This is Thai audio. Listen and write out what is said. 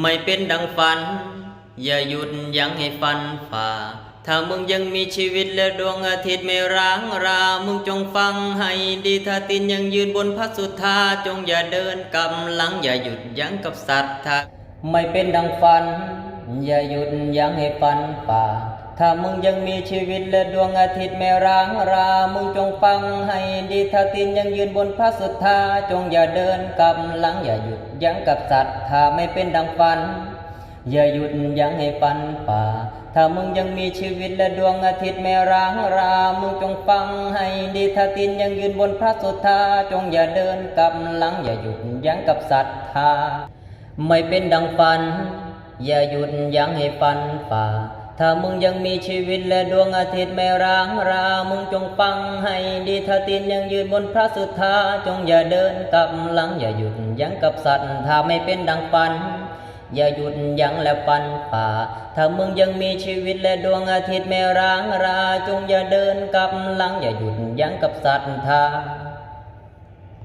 ไม่เป็นดังฝัน อย่าหยุดยั้งให้ฝันฝ่า ถ้ามึงยังมีชีวิตและดวงอาทิตย์ไม่ร้างรา มึงจงฟังให้ดีถ้าตินยังยืนบนพระสุธาจงอย่าเดินกำหลังอย่าหยุดยั้งกับสัตว์ทาไม่เป็นดังฝัน อย่าหยุดยั้งให้ฝันฝ่า ถ้ามึงยังมีชีวิตและดวงอาทิตย์ไม่ร้างรา มึงจงฟังให้ดีถ้าตินยังยืนบนพระสุธาจงอย่าเดินกำหลังอย่าหยุดยั้งกับสัตว์ถ้าไม่เป็นดังฝัน อย่าหยุดยั้งให้ฝันฝ่า ถ้ามึงยังมีชีวิตและดวงอาทิตย์ไม่ร้างรา มึงจงฟังให้ดีถ้าตินยังยืนบนพระสุธาจงอย่าเดินกำหลังอย่าหยุดยั้งกับศรัทธาไม่เป็นดังฝัน อย่าหยุดยั้งให้ฝันฝ่า ถ้ามึงยังมีชีวิตและดวงอาทิตย์ไม่ร้างรา มึงจงฟังให้ดีถ้าตินยังยืนบนพระสุธาจงอย่าเดินกำหลังอย่าหยุดยั้งกับสัตว์ถ้าไม่เป็นดังฝัน อย่าหยุดยั้งและฟันฝ่า ถ้ามึงยังมีชีวิตและดวงอาทิตย์ไม่ร้างรา จงอย่าเดินกลับหลังอย่าหยุดยั้งกับศรัทธา